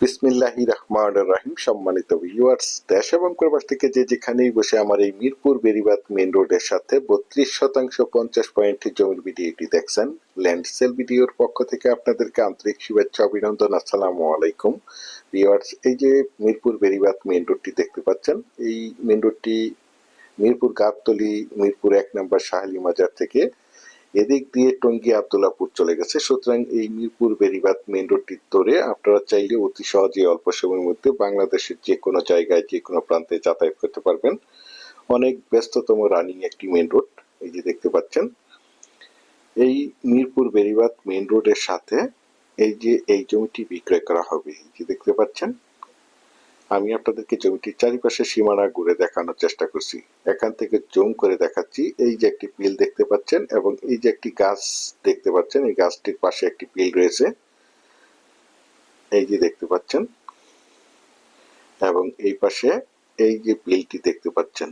বিসমিল্লাহি রহমান রাহিম সম্মানিত ভিউয়ার্স দেশ এবং প্রবাস থেকে যে যেখানেই বসে আমার এই মিরপুর বেরিবাদ মেন রোডের সাথে বত্রিশ শতাংশ পঞ্চাশ পয়েন্টের জমির ভিডিওটি দেখছেন। ল্যান্ড সেল ভিডিওর পক্ষ থেকে আপনাদেরকে আন্তরিক শুভেচ্ছা, অভিনন্দন, আসসালামু আলাইকুম। ভিউয়ার্স এই যে মিরপুর বেরিবাদ মেন রোডটি দেখতে পাচ্ছেন, এই মেন রোডটি মিরপুর গাবতলি, মিরপুর এক নম্বর শাহালি মাজার থেকে এদিক দিয়ে টঙ্গী আবদুল্লাপুর চলে গেছে। সুতরাং এই মিরপুর বেরিবাদ মেন রোডটি ধরে আপনারা চাইলে অতি সহজে অল্প সময়ের মধ্যে বাংলাদেশের যে কোনো জায়গায়, যে কোনো প্রান্তে যাতায়াত করতে পারবেন। অনেক ব্যস্ততম রানিং একটি মেন রোড এই যে দেখতে পাচ্ছেন। এই মিরপুর বেরিবাদ মেন রোডের সাথে এই যে এই জমিটি বিক্রয় করা হবে, এই যে দেখতে পাচ্ছেন। আমি আপনাদেরকে জমিটির চারিপাশে সীমানা ঘুরে দেখানোর চেষ্টা করছি। এখান থেকে জুম করে দেখাচ্ছি এই যে একটি পিল দেখতে পাচ্ছেন এবং এই যে একটি গাছ দেখতে পাচ্ছেন, এই গাছটির পাশে একটি পিল রয়েছে। এই যে দেখতে পাচ্ছেন এবং এই পাশে এই যে পিলটি দেখতে পাচ্ছেন।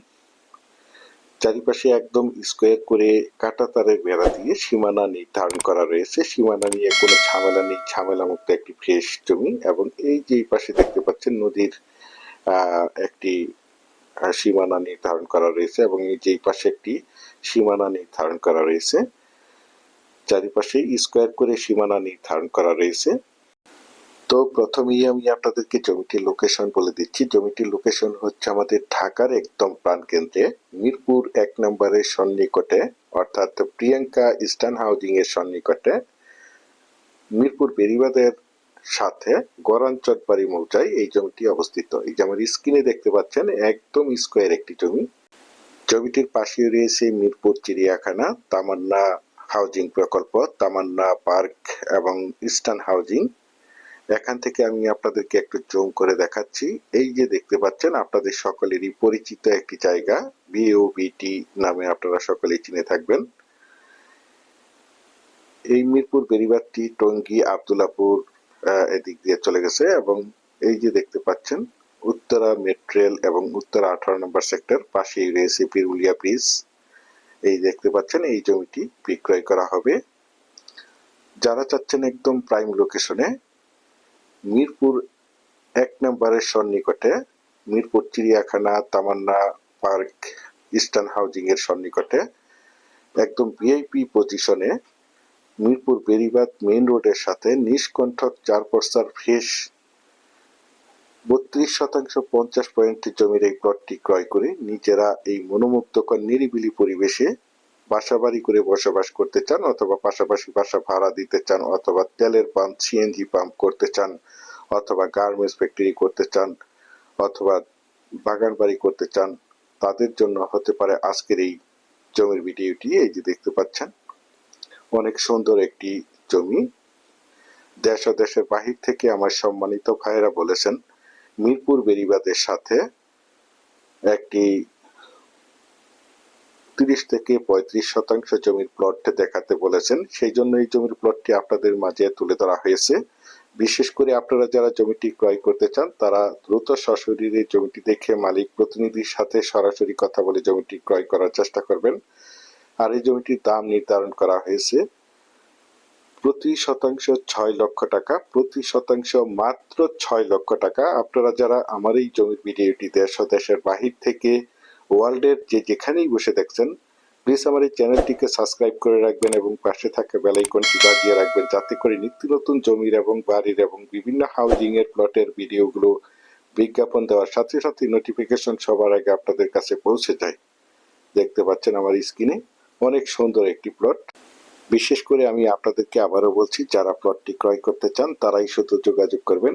চারিপাশে একদম স্কোয়ার করে কাটা তারের বেড়া দিয়ে সীমানা নির্ধারণ করা রয়েছে। সীমানা নিয়ে কোনো ঝামেলা নেই ঝামেলা মুক্ত একটি ফ্রেশ জমি এবং এই যে পাশে দেখতে পাচ্ছেন নদীর একটি সীমানা নির্ধারণ করা রয়েছে এবং এই যে এই পাশে একটি সীমানা নির্ধারণ করা রয়েছে। চারিপাশে স্কোয়ার করে সীমানা নির্ধারণ করা রয়েছে। তো প্রথমেই আমি আপনাদেরকে জমিটির লোকেশন বলে দিচ্ছি। জমিটির লোকেশন হচ্ছে আমাদের ঢাকার একদম প্রাণকেন্দ্রে মিরপুর এক নম্বরের সন্নিকটে, অর্থাৎ প্রিয়াঙ্কা ইস্টার্ন হাউজিং এর সন্নিকটে। মিরপুর বেরিবাদের সাথে গরাঞ্চল বাড়ি মৌজায় এই জমিটি অবস্থিত। এই যে আমার স্ক্রিনে দেখতে পাচ্ছেন, একদম স্কোয়ার একটি জমি। জমিটির পাশে রয়েছে মিরপুর চিড়িয়াখানা, তামান্না হাউজিং প্রকল্প, তামান্না পার্ক এবং ইস্টার্ন হাউজিং। এখান থেকে আমি আপনাদেরকে একটু জুম করে দেখাচ্ছি। এই যে দেখতে পাচ্ছেন, আপনাদের সকলেরই পরিচিত একটি জায়গা বিওবিটি নামে আপনারা সকলেই চিনে থাকবেন। এই মিরপুর বেরিবাদটি টঙ্গী, আবদুল্লাপুর এদিক দিয়ে চলে গেছে এবং এই যে দেখতে পাচ্ছেন, উত্তরা মেট্রেল এবং উত্তরা আঠারো নম্বর সেক্টর পাশেই রয়েছে পিরুলিয়া ব্রিজ। এই দেখতে পাচ্ছেন, এই জমিটি বিক্রয় করা হবে। যারা চাচ্ছেন একদম প্রাইম লোকেশনে মিরপুর এক নম্বরের সন্নিকটে মিরপুর চিড়িয়াখানা তামান্না পার্ক ইস্টার্ন হাউজিং এর সন্নিকটে একদম ভিআইপি পজিশনে মিরপুর বেরিবাদ মেইন রোডের সাথে নিষ্কণ্ঠক চার পস্তার ফ্রেশ বত্রিশ শতাংশ পঞ্চাশ পয়েন্ট জমির এই প্লটটি ক্রয় করে নিজেরা এই মনোমুগ্ধকর নিরিবিলি পরিবেশে বাসা বাড়ি করে বসবাস করতে চান অথবা পাশাপাশি বাসা ভাড়া দিতে চান অথবা তেলের পাম্প সিএনজি পাম্প করতে চান অথবা গার্মেন্টস ফ্যাক্টরি করতে চান অথবা বাগান বাড়ি করতে চান, তাদের জন্য হতে পারে আজকের এই জমির ভিডিওটি, এই যে দেখতে পাচ্ছেন। অনেক সুন্দর একটি জমি। দেশ ও দেশের বাহির থেকে আমার সম্মানিত ভাইয়েরা বলেছেন, মিরপুর বেরিবাদের সাথে একটি তিরিশ থেকে পঁয়ত্রিশ শতাংশ জমির প্লট দেখাতে বলেছেন। সেই জন্য এই জমির প্লটটি আপনাদের মাঝে তুলে ধরা হয়েছে। বিশেষ করে আপনারা যারা জমিটি ক্রয় করতে চান, তারা দ্রুত সশরীরে জমিটি দেখে মালিক প্রতিনিধির সাথে সরাসরি কথা বলে জমিটি ক্রয় করার চেষ্টা করবেন। আর এই জমিটির দাম নির্ধারণ করা হয়েছে প্রতি শতাংশ ছয় লক্ষ টাকা, প্রতি শতাংশ মাত্র ছয় লক্ষ টাকা। আপনারা যারা আমার এই জমির ভিডিওটি দেশ দেশের বাহির থেকে ওয়ার্ল্ডের যে যেখানেই বসে দেখছেন প্লিজ আমার এই চ্যানেলটিকে সাবস্ক্রাইব করে রাখবেন এবং পাশে থাকা বেল আইকনটি বাজিয়ে রাখবেন যাতে করে নিত্য নতুন জমির এবং বাড়ির এবং বিভিন্ন হাউজিংয়ের প্লটের ভিডিওগুলো বিজ্ঞাপন দেওয়ার সাথে সাথে নোটিফিকেশন সবার আগে আপনাদের কাছে পৌঁছে যায়। দেখতে পাচ্ছেন আমার স্ক্রিনে অনেক সুন্দর একটি প্লট বিশেষ করে আমি আপনাদেরকে আবারও বলছি, যারা প্লটটি ক্রয় করতে চান, তারাই শুধু যোগাযোগ করবেন।